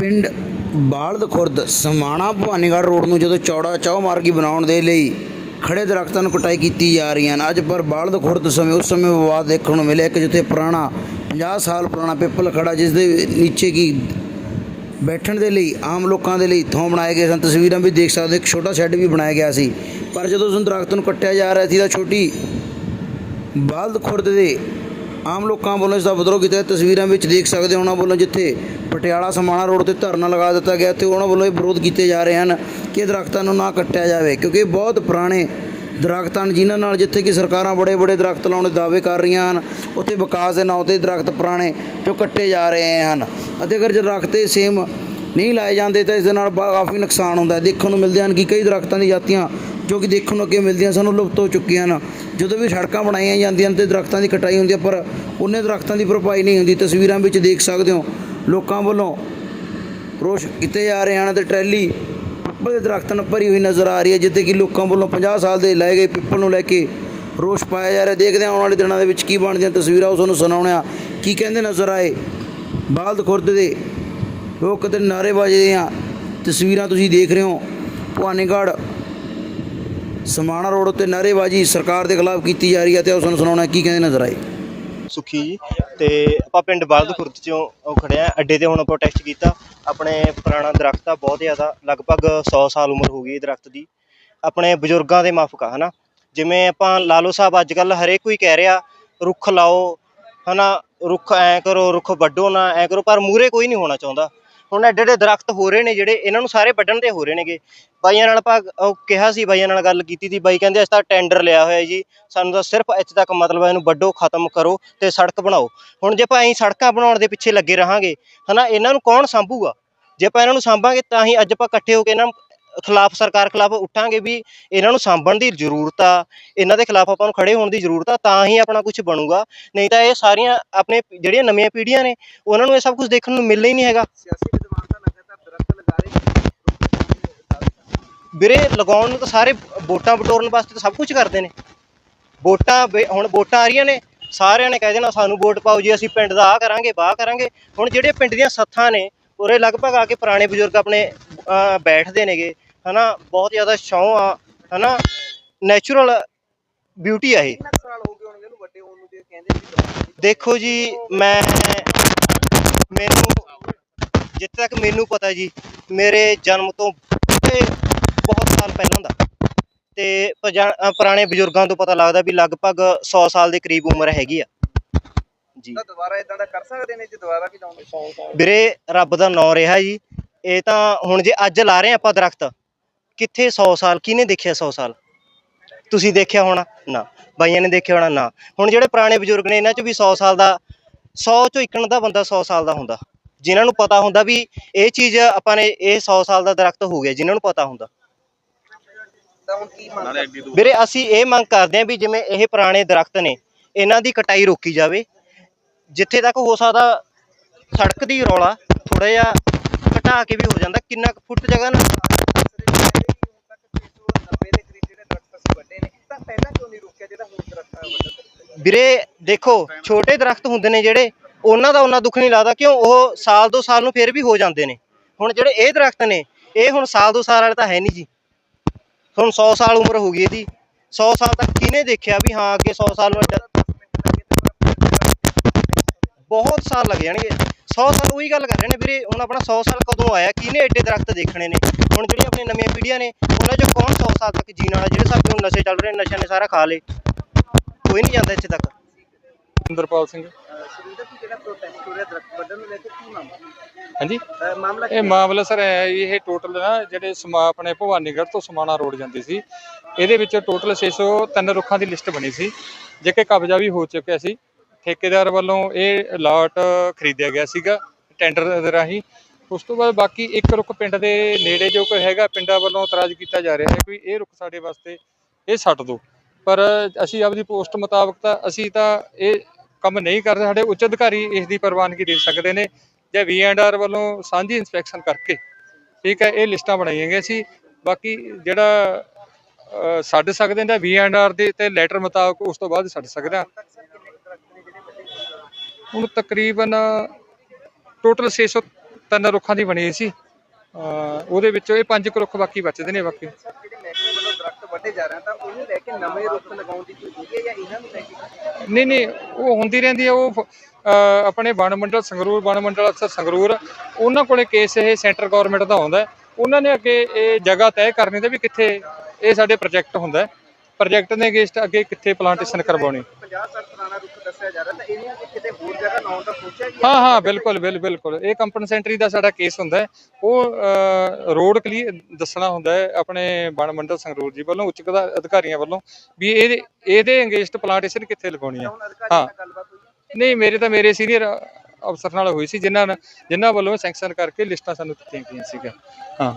ਪਿੰਡ ਬਾਲਦ ਖੁਰਦ ਸਮਾਣਾ ਭਵਾਨੀਗੜ੍ਹ ਰੋਡ ਨੂੰ ਜਦੋਂ ਚੌੜਾ ਚੌ ਮਾਰਗੀ ਬਣਾਉਣ ਦੇ ਲਈ ਖੜੇ ਦਰਖਤਾਂ ਨੂੰ ਕਟਾਈ ਕੀਤੀ ਜਾ ਰਹੀ ਹਨ। ਅੱਜ ਪਰ ਬਾਲਦ ਖੁਰਦ ਸਮੇਂ ਉਸ ਸਮੇਂ ਵਿਵਾਦ ਦੇਖਣ ਨੂੰ ਮਿਲਿਆ ਕਿ ਜਿੱਥੇ ਪੁਰਾਣਾ 50 ਸਾਲ ਪੁਰਾਣਾ ਪਿੱਪਲ ਖੜਾ ਜਿਸ ਦੇ ਨੀਚੇ ਕੀ ਬੈਠਣ ਦੇ ਲਈ, ਆਮ ਲੋਕਾਂ ਦੇ ਲਈ ਥਾਂ ਬਣਾਏ ਗਏ ਸਨ। ਤਸਵੀਰਾਂ ਵੀ ਦੇਖ ਸਕਦੇ ਇੱਕ ਛੋਟਾ ਸ਼ੈੱਡ ਵੀ ਬਣਾਇਆ ਗਿਆ ਸੀ। ਪਰ ਜਦੋਂ ਉਸ ਦਰਖਤ ਨੂੰ ਕੱਟਿਆ ਜਾ ਰਿਹਾ ਸੀ ਤਾਂ ਛੋਟੀ ਬਾਲਦ ਖੁਰਦ ਦੇ ਆਮ ਲੋਕਾਂ ਵੱਲੋਂ ਇਸ ਦਾ ਵਿਦਰੋਹ ਕੀਤਾ ਤਸਵੀਰਾਂ ਵਿੱਚ ਦੇਖ ਸਕਦੇ ਹੋ ਉਹਨਾਂ ਵੱਲੋਂ ਜਿੱਥੇ ਪਟਿਆਲਾ ਸਮਾਣਾ ਰੋਡ ਤੇ ਧਰਨਾ ਲਗਾ ਦਿੱਤਾ ਗਿਆ ਤੇ ਉਹਨਾਂ ਵੱਲੋਂ ਇਹ ਵਿਰੋਧ ਕੀਤੇ ਜਾ ਰਹੇ ਹਨ ਕਿ ਇਹ ਦਰਖਤਾਂ ਨੂੰ ਨਾ ਕੱਟਿਆ ਜਾਵੇ ਕਿਉਂਕਿ ਬਹੁਤ ਪੁਰਾਣੇ ਦਰਖਤ ਹਨ ਜਿਨ੍ਹਾਂ ਨਾਲ ਜਿੱਥੇ ਕਿ ਸਰਕਾਰਾਂ ਬੜੇ ਬੜੇ ਦਰਖਤ ਲਾਉਣ ਦੇ ਦਾਅਵੇ ਕਰ ਰਹੀਆਂ ਹਨ, ਉੱਥੇ ਵਿਕਾਸ ਦੇ ਨਾਂ ਤੇ ਦਰਖਤ ਪੁਰਾਣੇ ਜੋ ਕੱਟੇ ਜਾ ਰਹੇ ਹਨ ਅਤੇ ਅਗਰ ਜੇ ਦਰਖਤ ਸੇਮ ਨਹੀਂ ਲਾਏ ਜਾਂਦੇ ਤਾਂ ਇਸ ਦੇ ਨਾਲ ਬਾ- ਕਾਫੀ ਨੁਕਸਾਨ ਹੁੰਦਾ ਹੈ। ਦੇਖਣ ਨੂੰ ਮਿਲਦੇ ਹਨ ਕਿ ਕਈ ਦਰਖਤਾਂ ਦੀ ਜਾਤੀਆਂ ਜੋ ਕਿ ਦੇਖਣ ਨੂੰ ਅੱਗੇ ਮਿਲਦੀਆਂ ਸਾਨੂੰ ਲੁਪਤ ਹੋ ਚੁੱਕੀਆਂ ਹਨ। ਜਦੋਂ ਵੀ ਸੜਕਾਂ ਬਣਾਈਆਂ ਜਾਂਦੀਆਂ ਹਨ ਤੇ ਦਰਖਤਾਂ ਦੀ ਕਟਾਈ ਹੁੰਦੀ ਹੈ ਪਰ ਉਹਨੇ ਦਰਖਤਾਂ ਦੀ ਭਰਪਾਈ ਨਹੀਂ ਹੁੰਦੀ। ਤਸਵੀਰਾਂ ਵਿੱਚ ਦੇਖ ਸਕਦੇ ਹੋ, ਲੋਕਾਂ ਵੱਲੋਂ ਰੋਸ਼ ਕੀਤੇ ਜਾ ਰਹੇ ਹਨ ਤੇ ਟਰੈਲੀ ਪਿੱਪਲ ਦੇ ਦਰਖਤਾਂ ਨਾਲ ਭਰੀ ਹੋਈ ਨਜ਼ਰ ਆ ਰਹੀ ਹੈ, ਜਿੱਥੇ ਕਿ ਲੋਕਾਂ ਵੱਲੋਂ 50 ਸਾਲ ਦੇ ਲਾਏ ਗਏ ਪਿੱਪਲ ਨੂੰ ਲੈ ਕੇ ਰੋਸ਼ ਪਾਇਆ ਜਾ ਰਿਹਾ। ਦੇਖਦੇ ਹਾਂ ਆਉਣ ਵਾਲੇ ਦਿਨਾਂ ਦੇ ਵਿੱਚ ਕੀ ਬਣਦੀਆਂ ਤਸਵੀਰਾਂ ਉਹ ਤੁਹਾਨੂੰ ਸੁਣਾਉਣੇ ਆ ਕੀ ਕਹਿੰਦੇ ਨਜ਼ਰ ਆਏ? ਬਾਲਦ ਖੁਰਦ ਦੇ ਲੋਕ ਕਿਤੇ ਨਾਰੇ ਵੱਜਦੇ ਆ ਤਸਵੀਰਾਂ ਤੁਸੀਂ ਦੇਖ ਰਹੇ ਹੋ। ਭਵਾਨੀਗੜ੍ਹ ਸਮਾਣਾ ਰੋਡ ਉੱਤੇ ਨਾਅਰੇਬਾਜ਼ੀ ਸਰਕਾਰ ਦੇ ਖਿਲਾਫ ਕੀਤੀ ਜਾ ਰਹੀ ਹੈ ਤੇ ਉਹ ਤੁਹਾਨੂੰ ਸੁਣਾਉਣਾ ਕੀ ਕਹਿੰਦੇ ਨਜ਼ਰ ਆਏ? ਸੁਖੀ ਜੀ, ਤੇ ਆਪਾਂ ਪਿੰਡ ਬਲਦ ਖੁਰਦ ਚੋਂ ਉਹ ਖੜੇ ਆ ਅੱਡੇ ਤੇ ਹੁਣ ਪ੍ਰੋਟੈਸਟ ਕੀਤਾ। ਆਪਣੇ ਪੁਰਾਣਾ ਦਰਖਤ ਆ, ਬਹੁਤ ਜ਼ਿਆਦਾ, ਲਗਭਗ 100 ਸਾਲ ਉਮਰ ਹੋ ਗਈ ਇਹ ਦਰਖਤ ਦੀ। ਆਪਣੇ ਬਜ਼ੁਰਗਾਂ ਦੇ ਮਾਫਕ ਆ ਹਨਾ? ਜਿਵੇਂ ਆਪਾਂ ਲਾਲੋ ਸਾਹਿਬ ਅੱਜ ਕੱਲ ਹਰੇਕ ਕੋਈ ਕਹਿ ਰਿਹਾ, ਰੁੱਖ ਲਾਓ, ਹਨਾ? ਰੁੱਖ ਐ ਕਰੋ, ਰੁੱਖ ਵੱਢੋ ਨਾ, ਐ ਕਰੋ, ਪਰ ਮੂਰੇ ਕੋਈ ਨਹੀਂ ਹੋਣਾ ਚਾਹੁੰਦਾ। ਹੁਣ ਐਡੇ ਐਡੇ ਦਰਖਤ ਹੋ ਰਹੇ ਨੇ ਜਿਹੜੇ ਇਹਨਾਂ ਨੂੰ ਸਾਰੇ ਵੱਢਣ ਤੇ ਹੋ ਰਹੇ ਨੇਗੇ। ਬਾਈਆਂ ਨਾਲ ਆਪਾਂ ਉਹ ਕਿਹਾ ਸੀ ਬਾਈਆਂ ਨਾਲ ਗੱਲ ਕੀਤੀ ਸੀ। ਬਾਈ ਕਹਿੰਦੇ, ਅਸੀਂ ਤਾਂ ਟੈਂਡਰ ਲਿਆ ਹੋਇਆ ਜੀ। ਸਾਨੂੰ ਤਾਂ ਸਿਰਫ ਇੱਥੇ ਤੱਕ ਮਤਲਬ ਹੈ ਇਹਨੂੰ ਵੱਢੋ, ਖਤਮ ਕਰੋ ਤੇ ਸੜਕ ਬਣਾਓ। ਹੁਣ ਜੇ ਆਪਾਂ ਐਂ ਸੜਕਾਂ ਬਣਾਉਣ ਦੇ ਪਿੱਛੇ ਲੱਗੇ ਰਹਾਂਗੇ, ਹਨਾ, ਇਹਨਾਂ ਨੂੰ ਕੌਣ ਸੰਭੂਗਾ? ਜੇ ਆਪਾਂ ਇਹਨਾਂ ਨੂੰ ਸੰਭਾਂਗੇ, ਤਾਂ ਹੀ ਅੱਜ ਆਪਾਂ ਇਕੱਠੇ ਹੋ ਕੇ ਇਹਨਾਂ ਖਿਲਾਫ ਸਰਕਾਰ ਖਿਲਾਫ ਉੱਠਾਂਗੇ ਵੀ ਇਹਨਾਂ ਨੂੰ ਸਾਂਭਣ ਦੀ ਜ਼ਰੂਰਤ ਆ ਇਹਨਾਂ ਦੇ ਖਿਲਾਫ ਆਪਾਂ ਨੂੰ ਖੜੇ ਹੋਣ ਦੀ ਜ਼ਰੂਰਤ ਆ ਤਾਂ ਹੀ ਆਪਣਾ ਕੁਝ ਬਣੂਗਾ। ਨਹੀਂ ਤਾਂ ਇਹ ਸਾਰੀਆਂ ਆਪਣੇ ਜਿਹੜੀਆਂ ਨਵੀਆਂ ਪੀੜ੍ਹੀਆਂ ਨੇ ਉਹਨਾਂ ਨੂੰ ਇਹ ਸਭ ਕੁਝ ਦੇਖਣ ਨੂੰ ਮਿਲਣਾ ਹੀ ਨਹੀਂ ਹੈਗਾ। ਸਿਆਸੀ ਵਿਦਵਾਨ ਤਾਂ ਲਗਾਤਾਰ ਦਰਖਤ ਲਗਾ ਰਹੇ ਵੀਰੇ ਲਗਾਉਣ ਨੂੰ ਤਾਂ ਸਾਰੇ ਵੋਟਾਂ ਬਟੋਰਨ ਵਾਸਤੇ ਤਾਂ ਸਭ ਕੁਝ ਕਰਦੇ ਨੇ। ਵੋਟਾਂ ਹੁਣ ਵੋਟਾਂ ਆ ਰਹੀਆਂ ਨੇ ਸਾਰਿਆਂ ਨੇ ਕਹਿ ਦੇਣਾ ਸਾਨੂੰ ਵੋਟ ਪਾਓ ਜੀ ਅਸੀਂ ਪਿੰਡ ਦਾ ਆ ਕਰਾਂਗੇ ਬਾਹ ਕਰਾਂਗੇ। ਹੁਣ ਜਿਹੜੇ ਪਿੰਡ ਦੀਆਂ ਸੱਥਾਂ ਨੇ ਉਰੇ ਲਗਭਗ ਆ ਕੇ ਪੁਰਾਣੇ ਬਜ਼ੁਰਗ ਆਪਣੇ ਬੈਠਦੇ ਨੇਗੇ। ਹਨਾ ਬਹੁਤ ਜ਼ਿਆਦਾ ਛਾਂ ਆ ਹਨਾ ਨੈਚੁਰਲ ਬਿਊਟੀ ਆ ਇਹ। ਦੇਖੋ ਜੀ ਮੈਂ ਮੈਨੂੰ ਜਿੱਥੇ ਤੱਕ ਮੈਨੂੰ ਪਤਾ ਜੀ ਮੇਰੇ ਜਨਮ ਤੋਂ ਬਹੁਤ ਸਾਲ ਪਹਿਲਾਂ ਦਾ। ਤੇ ਪੁਰਾਣੇ ਬਜ਼ੁਰਗਾਂ ਤੋਂ ਪਤਾ ਲੱਗਦਾ ਵੀ ਲਗਭਗ 100 ਸਾਲ ਦੇ ਕਰੀਬ ਉਮਰ ਹੈਗੀ ਆ। ਜੀ। ਤਾਂ ਦੁਬਾਰਾ ਇਦਾਂ ਦਾ ਕਰ ਸਕਦੇ ਨੇ ਜੇ ਦੁਬਾਰਾ ਵੀ ਲਾਉਂਦੇ ਵੀਰੇ ਰੱਬ ਦਾ ਨਾਂ ਰਿਹਾ ਜੀ। ਇਹ ਤਾਂ ਹੁਣ ਜੇ ਅੱਜ ਲਾ ਰਹੇ ਆਪਾਂ ਦਰਖਤ ਕਿੱਥੇ 100 ਸਾਲ, ਕਿਹਨੇ ਦੇਖਿਆ 100 ਸਾਲ? ਤੁਸੀਂ ਦੇਖਿਆ ਹੋਣਾ? ਨਾ। ਬਾਈਆਂ ਨੇ ਦੇਖਿਆ ਹੋਣਾ? ਨਾ। ਹੁਣ ਜਿਹੜੇ ਪੁਰਾਣੇ ਬਜ਼ੁਰਗ ਨੇ, ਇਹਨਾਂ 'ਚ ਵੀ 100 ਸਾਲ ਦਾ 100 ਚੋਂ ਇੱਕਣ ਦਾ ਬੰਦਾ 100 ਸਾਲ ਦਾ ਹੁੰਦਾ। ਜਿਨ੍ਹਾਂ ਨੂੰ ਪਤਾ ਹੁੰਦਾ ਵੀ ਇਹ ਚੀਜ਼ ਆਪਾਂ ਨੇ, ਇਹ 100 ਸਾਲ ਦਾ ਦਰਖਤ ਹੋ ਗਿਆ, ਜਿਨ੍ਹਾਂ ਨੂੰ ਪਤਾ ਹੁੰਦਾ। ਵੀਰੇ, ਅਸੀਂ ਇਹ ਮੰਗ ਕਰਦੇ ਹਾਂ ਵੀ ਜਿਵੇਂ ਇਹ ਪੁਰਾਣੇ ਦਰਖਤ ਨੇ, ਇਹਨਾਂ ਦੀ ਕਟਾਈ ਰੋਕੀ ਜਾਵੇ। ਜਿੱਥੇ ਤੱਕ ਹੋ ਸਕਦਾ ਸੜਕ ਦੀ ਰੌਲਾ ਥੋੜਾ ਜਿਹਾ ਘਟਾ ਕੇ ਵੀ ਹੋ ਜਾਂਦਾ, ਕਿੰਨਾ ਕੁ ਫੁੱਟ ਜਗ੍ਹਾ ਨਾ ਦੇ ਕਰੀਬ ਜਿਹੜੇ ਦਰਖਤ ਅਸੀਂ ਵੱਡੇ ਨੇ। ਤਾਂ ਪਹਿਲਾਂ ਕਿਉਂ ਨਹੀਂ ਰੁਕਿਆ ਜਿਹੜਾ ਹੁਣ ਦਰਖਤ ਵੱਡਾ ਵੀਰੇ, ਦੇਖੋ, ਛੋਟੇ ਦਰਖਤ ਹੁੰਦੇ ਨੇ ਜਿਹੜੇ, ਉਹਨਾਂ ਦਾ ਉਹਨਾਂ ਦੁੱਖ ਨਹੀਂ ਲੱਗਦਾ, ਕਿਉਂ? ਉਹ ਸਾਲ ਦੋ ਸਾਲ ਨੂੰ ਫਿਰ ਵੀ ਹੋ ਜਾਂਦੇ ਨੇ। ਹੁਣ ਜਿਹੜੇ ਇਹ ਦਰਖਤ ਨੇ, ਇਹ ਹੁਣ ਸਾਲ ਦੋ ਸਾਲ ਵਾਲੇ ਤਾਂ ਹੈ ਨਹੀਂ ਜੀ। ਹੁਣ 100 ਸਾਲ ਉਮਰ ਹੋ ਗਈ ਇਹਦੀ। 100 ਸਾਲ ਤੱਕ ਕਿਹਨੇ ਦੇਖਿਆ ਵੀ ਹਾਂ, ਅੱਗੇ 100 ਸਾਲ ਨੂੰ ਬਹੁਤ ਸਾਲ ਲੱਗ ਜਾਣਗੇ। 100 ਸਾਲ ਉਹੀ ਗੱਲ ਕਰ ਰਹੇ ਨੇ ਵੀਰੇ ਹੁਣ ਆਪਣਾ 100 ਸਾਲ ਕਦੋਂ ਆਇਆ ਕਿਹਨੇ ਐਡੇ ਦਰਖਤ ਦੇਖਣੇ ਨੇ? ਹੁਣ ਜਿਹੜੀਆਂ ਆਪਣੀਆਂ ਨਵੀਆਂ ਪੀੜ੍ਹੀਆਂ ਨੇ ਉਹਨਾਂ 'ਚੋਂ ਕੌਣ 100 ਸਾਲ ਤੱਕ ਜੀਣ ਵਾਲਾ ਜਿਹੜੇ ਸਾਡੇ ਹੁਣ ਨਸ਼ੇ ਚੱਲ ਰਹੇ ਨੇ ਨਸ਼ਿਆਂ ਨੇ ਸਾਰਾ ਖਾ ਲਏ। ਕੋਈ ਨਹੀਂ ਜਾਂਦਾ ਇੱਥੇ ਤੱਕ। ਇੰਦਰਪਾਲ ਸਿੰਘ। ਸੁਰਿੰਦਰ ਜੀ ਜਿਹੜਾ ਪ੍ਰੋਟੈਸਟ ਹੋ ਰਿਹਾ ਦਰਖਤ ਵੱਢਣ ਨੂੰ ਲੈ ਕੇ ਕੀ ਮਾਮਲਾ ਹਾਂਜੀ ਇਹ ਮਾਮਲਾ ਸਰ ਇਹ ਟੋਟਲ ਨਾ ਜਿਹੜੇ ਸਮਾ ਆਪਣੇ ਭਵਾਨੀਗੜ੍ਹ ਤੋਂ ਸਮਾਣਾ ਰੋਡ ਜਾਂਦੀ ਸੀ। ਇਹਦੇ ਵਿੱਚ ਟੋਟਲ 603 ਰੁੱਖਾਂ ਦੀ ਲਿਸਟ ਬਣੀ ਸੀ। ਜੇ ਕਿ ਕਬਜ਼ਾ ਵੀ ਹੋ ਚੁੱਕਿਆ ਸੀ। ਠੇਕੇਦਾਰ ਵੱਲੋਂ ਇਹ ਲਾਟ ਖਰੀਦਿਆ ਗਿਆ ਸੀਗਾ ਟੈਂਡਰ ਦੇ ਰਾਹੀਂ। ਉਸ ਤੋਂ ਬਾਅਦ ਬਾਕੀ ਇੱਕ ਰੁੱਖ ਪਿੰਡ ਦੇ ਨੇੜੇ ਜੋ ਕੋਈ ਹੈਗਾ, ਪਿੰਡਾਂ ਵੱਲੋਂ ਇਤਰਾਜ਼ ਕੀਤਾ ਜਾ ਰਿਹਾ ਹੈ ਕਿ ਇਹ ਰੁੱਖ ਸਾਡੇ ਵਾਸਤੇ ਇਹ ਛੱਡ ਦਿਓ ਪਰ ਅਸੀਂ ਆਪਦੀ ਪੋਸਟ ਮੁਤਾਬਕ ਤਾਂ ਅਸੀਂ ਤਾਂ ਇਹ ਕੰਮ ਨਹੀਂ ਕਰਦੇ ਸਾਡੇ ਉੱਚ ਅਧਿਕਾਰੀ ਇਸ ਦੀ ਪ੍ਰਵਾਨਗੀ ਦੇ ਸਕਦੇ ਨੇ ਜਾਂ ਵੀ ਐਂਡ ਆਰ ਵੱਲੋਂ ਸਾਂਝੀ ਇਨਸਪੈਕਸ਼ਨ ਕਰਕੇ। ਠੀਕ ਹੈ, ਇਹ ਲਿਸਟਾਂ ਬਣਾਈਆਂ ਗਈਆਂ ਸੀ। ਬਾਕੀ ਜਿਹੜਾ ਛੱਡ ਸਕਦੇ ਨੇ ਵੀ ਐਂਡ ਆਰ ਦੇ ਤੇ ਲੈਟਰ ਮੁਤਾਬਕ ਉਸ ਤੋਂ ਬਾਅਦ ਛੱਡ ਸਕਦੇ ਆ ਤੱਕ ਸਰ ਕਿੰਨੇ ਕੁ ਦਰਖਤ ਨੇ ਜਿਹੜੇ ਵੱਡੇ ਹੁਣ ਤਕਰੀਬਨ ਟੋਟਲ 600 ਤਿੰਨ ਰੁੱਖਾਂ ਦੀ ਬਣੀ ਸੀ। ਉਹਦੇ ਵਿੱਚੋਂ ਇਹ ਪੰਜ ਕੁ ਰੁੱਖ ਬਾਕੀ ਬਚਦੇ ਨੇ ਬਾਕੀ। ਨਹੀਂ ਨਹੀਂ, ਉਹ ਹੁੰਦੀ ਰਹਿੰਦੀ ਹੈ ਉਹ ਆਪਣੇ ਵਣ ਮੰਡਲ, ਸੰਗਰੂਰ ਵਣ ਮੰਡਲ ਅਫਸਰ ਸੰਗਰੂਰ, ਉਹਨਾਂ ਕੋਲੇ ਕੇਸ ਇਹ ਸੈਂਟਰ ਗਵਰਨਮੈਂਟ ਦਾ ਆਉਂਦਾ ਉਹਨਾਂ ਨੇ ਅੱਗੇ ਇਹ ਜਗ੍ਹਾ ਤੈਅ ਕਰਨੀ ਤੇ ਵੀ ਕਿੱਥੇ ਇਹ ਸਾਡੇ ਪ੍ਰੋਜੈਕਟ ਹੁੰਦਾ ਪ੍ਰੋਜੈਕਟ ਦੇ ਅਗੇਂਸਟ ਅੱਗੇ ਕਿੱਥੇ ਪਲਾਂਟੇਸ਼ਨ ਕਰਵਾਉਣੀ। 50 ਸਾਲ ਪੁਰਾਣਾ ਰੁੱਖ ਦੱਸਿਆ ਜਾ ਰਿਹਾ ਤਾਂ ਇਹਨੂੰ ਜੇ ਕਿਤੇ ਹੋਰ ਜਗ੍ਹਾ ਲਾਉਣ ਦਾ ਸੋਚਿਆ ਗਿਆ ਹਾਂ? ਹਾਂ ਬਿਲਕੁਲ ਬਿਲ ਬਿਲਕੁਲ। ਇਹ ਕੰਪਨਸੈਂਟਰੀ ਦਾ ਸਾਡਾ ਕੇਸ ਹੁੰਦਾ ਹੈ। ਉਹ ਰੋਡ ਕਲੀਅਰ ਦੱਸਣਾ ਹੁੰਦਾ ਹੈ ਆਪਣੇ ਵਣ ਮੰਡਲ ਸੰਗਰੂਰ ਜੀ ਵੱਲੋਂ ਉੱਚ ਅਧਿ- ਅਧਿਕਾਰੀਆਂ ਵੱਲੋਂ ਵੀ ਇਹਦੇ ਇਹਦੇ ਅਗੇਂਸਟ ਪਲਾਂਟੇਸ਼ਨ ਕਿੱਥੇ ਲਗਾਉਣੀ ਹੈ? ਹੁਣ ਅਧਿਕਾਰੀਆਂ ਨਾਲ ਗੱਲਬਾਤ ਹੋਈ ਹੈ? ਨਹੀਂ ਮੇਰੇ ਤਾਂ ਮੇਰੇ ਸੀਨੀਅਰ ਅਫਸਰ ਨਾਲ ਹੋਈ ਸੀ ਜਿਨ੍ਹਾਂ ਨੇ- ਜਿਨ੍ਹਾਂ ਵੱਲੋਂ ਸੈਂਕਸ਼ਨ ਕਰਕੇ ਲਿਸਟਾਂ ਸਾਨੂੰ ਦਿੱਤੀਆਂ ਗਈਆਂ ਸੀਗਾ ਹਾਂ।